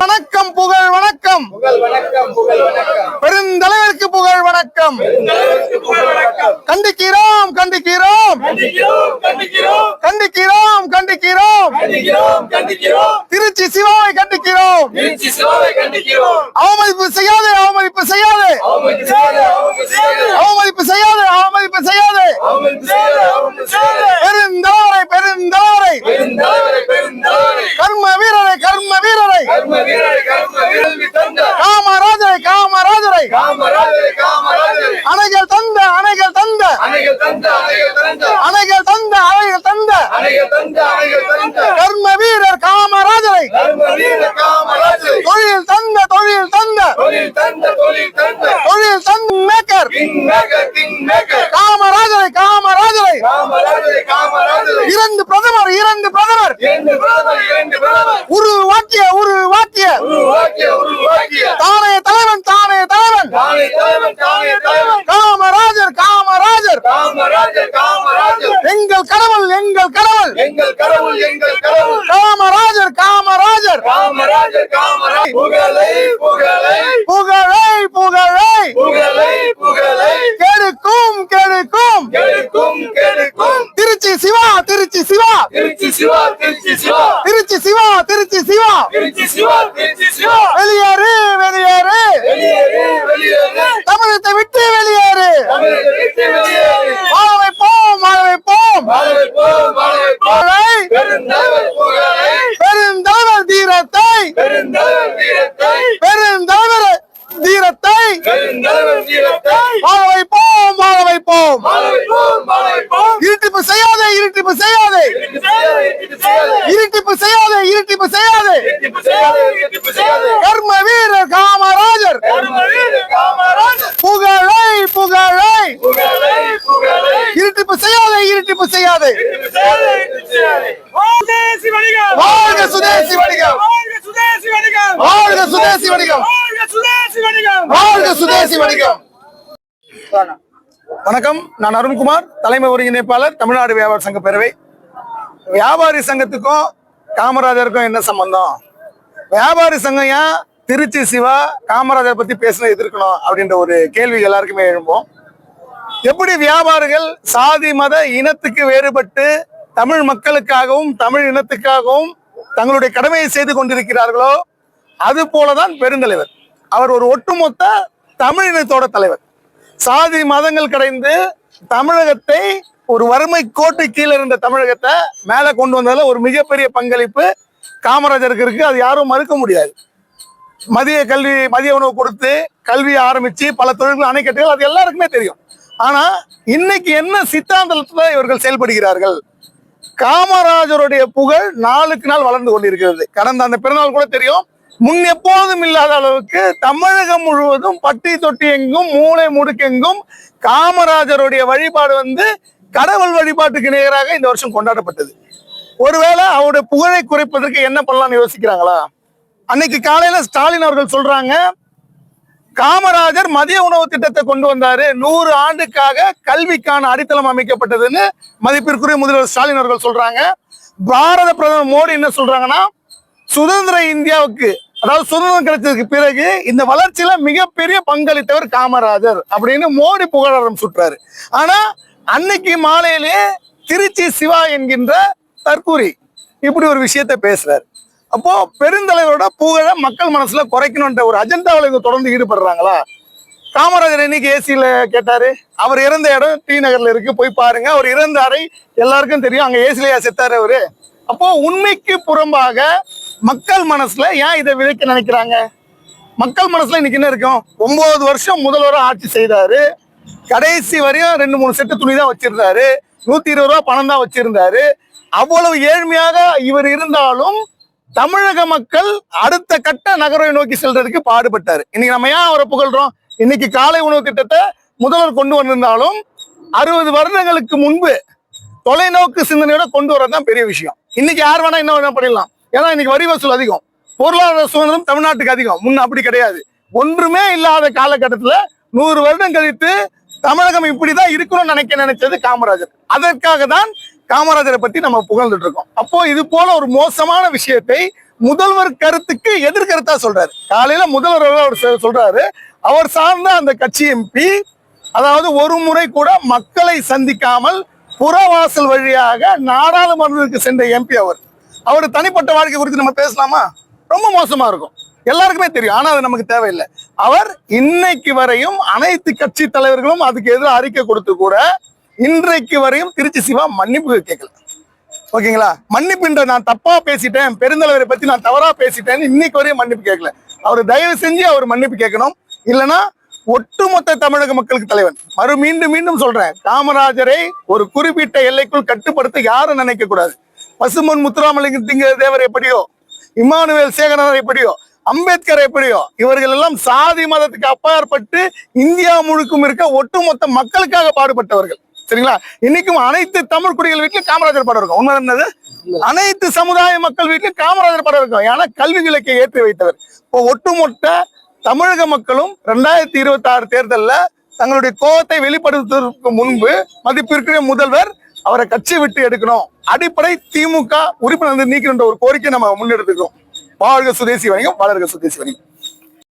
வணக்கம் புகழ் வணக்கம். பெருந்தலைவருக்கு புகழ் வணக்கம். கண்டிக்கிறோம் கண்டிக்கிறோம். கண்டிக்கிறோம் கண்டிக்கிறோம். திருச்சி சிவாவை கண்டிக்கிறோம். அவமதிப்பு செய்யாது அவமதிப்பு செய்யாது. அவமதிப்பு செய்யாது. கர்ம வீரர் காமராஜரை. தொழில் தந்த தொழில் தந்த. தொழில் தந்த தொழில் தந்த. தொழில் தந்த மேக்கர் காமராஜரை காமராஜரை. காமராஜரை காமராஜரை. இரண்டு பிரதமர் இரண்டு பிரதமர். இரண்டு பிரதமர் இரண்டு பிரதமர். உருவாக்கிய உருவாக்கிய. உருவாக்கிய உருவாக்கிய தானே தலைவன் தானே தலைவன் தானே தலைவன் தானே தலைவன் காமராஜர் காமராஜர் காமராஜர் காமராஜர் எங்கள் கடவுள் எங்கள் கடவுள் எங்கள் கடவுள் எங்கள் கடவுள். காமராஜர் காமராஜர். காமராஜர் காமராஜர். புகழை புகழை. புகழை புகழை. புகழை புகழை. கெடுக்கும் கெடுக்கும். கெடுக்கும் கெடுக்கும். திருச்சி சிவா திருச்சி சிவா. திருச்சி சிவா திருச்சி சிவா. திருச்சி சிவா திருச்சி சிவா. திருச்சி சிவா திருச்சி சிவா. வெளியேறு வெளியேறு. வெளியேறு வெளியேறு. தமிழகத்தை விட்டு வெளியேறு. தமிழக விட்டு வெளியேறு. வாழ வைப்போம் வாழ வைப்போம். வைப்போம் பெருந்தவர் தீரத்தை. பெருந்தவர் தீரத்தை. வாழ வைப்போம் வாழ வைப்போம். இருட்டிப்பு செய்யாதே இருட்டிப்பு செய்யாதே. இருட்டிப்பு செய்யாதே இருட்டிப்பு செய்யாதே. கர்ம வீரர் காமராஜர். புகழை. புகழை. செய்யாதே இருட்டிப்பு செய்யாதே. வாழ்க சுதேசி வணிகம். வாழ்க சுதேசி வணிகம். வாழ்க சுதேசி வணிகம். வணக்கம் நான் அருண்குமார் தலைமை ஒருங்கிணைப்பாளர் தமிழ்நாடு வியாபார சங்க பேரவை. வியாபாரி சங்கத்துக்கும் காமராஜருக்கும் என்ன சம்பந்தம்? வியாபாரி சங்கம் ஏன் திருச்சி சிவா காமராஜர் பத்தி பேசின எதிர்க்கணும் அப்படின்ற ஒரு கேள்வி எல்லாருக்குமே எழும்போம். எப்படி வியாபாரிகள் சாதி மத இனத்துக்கு வேறுபட்டு தமிழ் மக்களுக்காகவும் தமிழ் இனத்துக்காகவும் தங்களுடைய கடமையை செய்து கொண்டிருக்கிறார்களோ அது போலதான் பெருந்தலைவர். அவர் ஒரு ஒட்டுமொத்த தமிழ் இனத்தோட தலைவர். சாதி மதங்கள் கடைந்து தமிழகத்தை ஒரு வறுமை கோட்டு கீழே இருந்த தமிழகத்தை மேலே கொண்டு வந்ததில் ஒரு மிகப்பெரிய பங்களிப்பு காமராஜருக்கு இருக்கு. அது யாரும் மறுக்க முடியாது. மதிய கல்வி மதிய உணவு கொடுத்து கல்வி ஆரம்பித்து பல தொழில்கள் அணைக்கட்டுகள் அது எல்லாருக்குமே தெரியும். ஆனா இன்னைக்கு என்ன சித்தாந்தத்துல இவர்கள் செயல்படுகிறார்கள்? காமராஜருடைய புகழ் நாளுக்கு நாள் வளர்ந்து கொண்டிருக்கிறது. கடந்த அந்த பிறநாள் கூட தெரியும் முன் எப்போதும் இல்லாத அளவுக்கு தமிழகம் முழுவதும் பட்டி தொட்டி எங்கும் மூளை முடுக்கெங்கும் காமராஜருடைய வழிபாடு வந்து கடவுள் வழிபாட்டுக்கு நேராக இந்த வருஷம் கொண்டாடப்பட்டது. ஒருவேளை அவருடைய புகழை குறைப்பதற்கு என்ன பண்ணலாம்னு யோசிக்கிறாங்களா? அன்னைக்கு காலையில ஸ்டாலின் அவர்கள் சொல்றாங்க காமராஜர் மதிய உணவு திட்டத்தை கொண்டு வந்தாரு. நூறு ஆண்டுக்காக கல்விக்கான அடித்தளம் அமைக்கப்பட்டதுன்னு மதிப்பிற்குரிய முதல்வர் ஸ்டாலின் அவர்கள் சொல்றாங்க. பாரத பிரதமர் மோடி என்ன சொல்றாங்கன்னா சுதந்திர இந்தியாவுக்கு அதாவது சுதந்திரம் கிடைச்சதுக்கு பிறகு இந்த வளர்ச்சியில மிகப்பெரிய பங்களித்தவர் காமராஜர் அப்படின்னு மோடி புகழாரம் சுட்டுறாரு. ஆனா அன்னைக்கு மாலையிலே திருச்சி சிவா என்கின்ற தற்கூரி இப்படி ஒரு விஷயத்த பேசுறாரு. அப்போ பெருந்தலைவரோட புகழை மக்கள் மனசுல குறைக்கணும்ன்ற ஒரு அஜெண்டாவில் இவங்க தொடர்ந்து ஈடுபடுறாங்களா? காமராஜர் இன்னைக்கு ஏசியில கேட்டாரு. அவர் இறந்த இடம் டி நகர்ல இருக்கு. போய் பாருங்க. அவர் இறந்த அறை எல்லாருக்கும் தெரியும். அங்க ஏசிலையா செத்தாரு அவரு. அப்போ உண்மைக்கு புறம்பாக மக்கள் மனசுல ஏன் இதை விதைக்க நினைக்கிறாங்க? மக்கள் மனசுல இன்னைக்கு என்ன இருக்கும்? ஒன்பது வருஷம் முதல்வரா ஆட்சி செய்தாரு. கடைசி வரையும் ரெண்டு மூணு செட்டு துணி தான் வச்சிருந்தாரு. நூத்தி இருபது ரூபா பணம் தான் வச்சிருந்தாரு. அவ்வளவு ஏழ்மையாக இவர் இருந்தாலும் தமிழக மக்கள் அடுத்த கட்ட நகரை நோக்கி செல்றதுக்கு பாடுபட்டாரு. இன்னைக்கு நம்ம ஏன் அவரை புகழ்றோம்? இன்னைக்கு காலை உணவு திட்டத்தை முதல்வர் கொண்டு வந்திருந்தாலும் அறுபது வருடங்களுக்கு முன்பு தொலைநோக்கு சிந்தனையோட கொண்டு வரது தான் பெரிய விஷயம். இன்னைக்கு யார் வேணா என்ன வேணா பண்ணிடலாம்? ஏன்னா இன்னைக்கு வரி வசூல் அதிகம். பொருளாதார சுதந்திரம் தமிழ்நாட்டுக்கு அதிகம். முன்ன அப்படி கிடையாது. ஒன்றுமே இல்லாத காலகட்டத்துல நூறு வருடம் கழித்து தமிழகம் இப்படிதான் இருக்கணும்னு நினைக்க நினைச்சது காமராஜர். அதற்காக தான் காமராஜரை பத்தி நம்ம புகழ்ந்துட்டு இருக்கோம். அப்போ இது போல ஒரு மோசமான விஷயத்தை முதல்வர் கருத்துக்கு எதிர்கருத்தா சொல்றாரு. காலையில முதல்வர் அவர் சொல்றாரு அவர் சார்ந்த அந்த கட்சி எம்பி அதாவது ஒரு முறை கூட மக்களை சந்திக்காமல் புறவாசல் வழியாக நாடாளுமன்றத்துக்கு சென்ற எம்பி அவர். அவர் தனிப்பட்ட வாழ்க்கை குறித்து நம்ம பேசலாமா? ரொம்ப மோசமா இருக்கும். எல்லாருக்குமே தெரியும். ஆனா அது நமக்கு தேவையில்லை. அவர் இன்னைக்கு வரையும் அனைத்து கட்சி தலைவர்களும் அதுக்கு எதிராக அறிக்கை கொடுத்து கூட இன்றைக்கு வரையும் திருச்சி சிவா மன்னிப்பு கேட்கல. ஓகேங்களா? மன்னிப்புன்ற நான் தப்பா பேசிட்டேன் பெருந்தலைவரை பத்தி நான் தவறா பேசிட்டேன்னு இன்னைக்கு வரையும் மன்னிப்பு கேட்கல. அவர் தயவு செஞ்சு அவர் மன்னிப்பு கேட்கணும். இல்லைன்னா ஒட்டுமொத்த தமிழக மக்களுக்கு தலைவன். மறு மீண்டும் மீண்டும் சொல்றேன் காமராஜரை ஒரு குறிப்பிட்ட எல்லைக்குள் கட்டுப்படுத்த யாரும் நினைக்க கூடாது. பசுமன் முத்துராமலிங்க திங்க தேவர் எப்படியோ இமானுவேல் சேகரனர் எப்படியோ அம்பேத்கர் எப்படியோ இவர்கள் எல்லாம் சாதி மதத்துக்கு அப்பாற்பட்டு இந்தியா முழுக்கும் இருக்க ஒட்டுமொத்த மக்களுக்காக பாடுபட்டவர்கள். சரிங்களா? இன்னைக்கும் அனைத்து தமிழ் குடிகள் வீட்டிலும் காமராஜர் படம் இருக்கும். உண்மை என்னது? அனைத்து சமுதாய மக்கள் வீட்டிலும் காமராஜர் படம் இருக்கும். ஏன்னா கல்வி விளக்கை ஏற்றி வைத்தவர். இப்போ ஒட்டுமொத்த தமிழக மக்களும் ரெண்டாயிரத்தி இருபத்தி ஆறு தேர்தல்ல தங்களுடைய கோபத்தை வெளிப்படுத்துவதற்கு முன்பு மதிப்பிற்குரிய முதல்வர் அவரை கட்சி விட்டு எடுக்கணும். அடிப்படை திமுக உறுப்பினர் வந்து நீக்கணுன்ற ஒரு கோரிக்கை நம்ம முன்னெடுத்துக்கிறோம் வாழ்க சுதேசி வணிகம் வளர்க சுதேசி வணிகம்.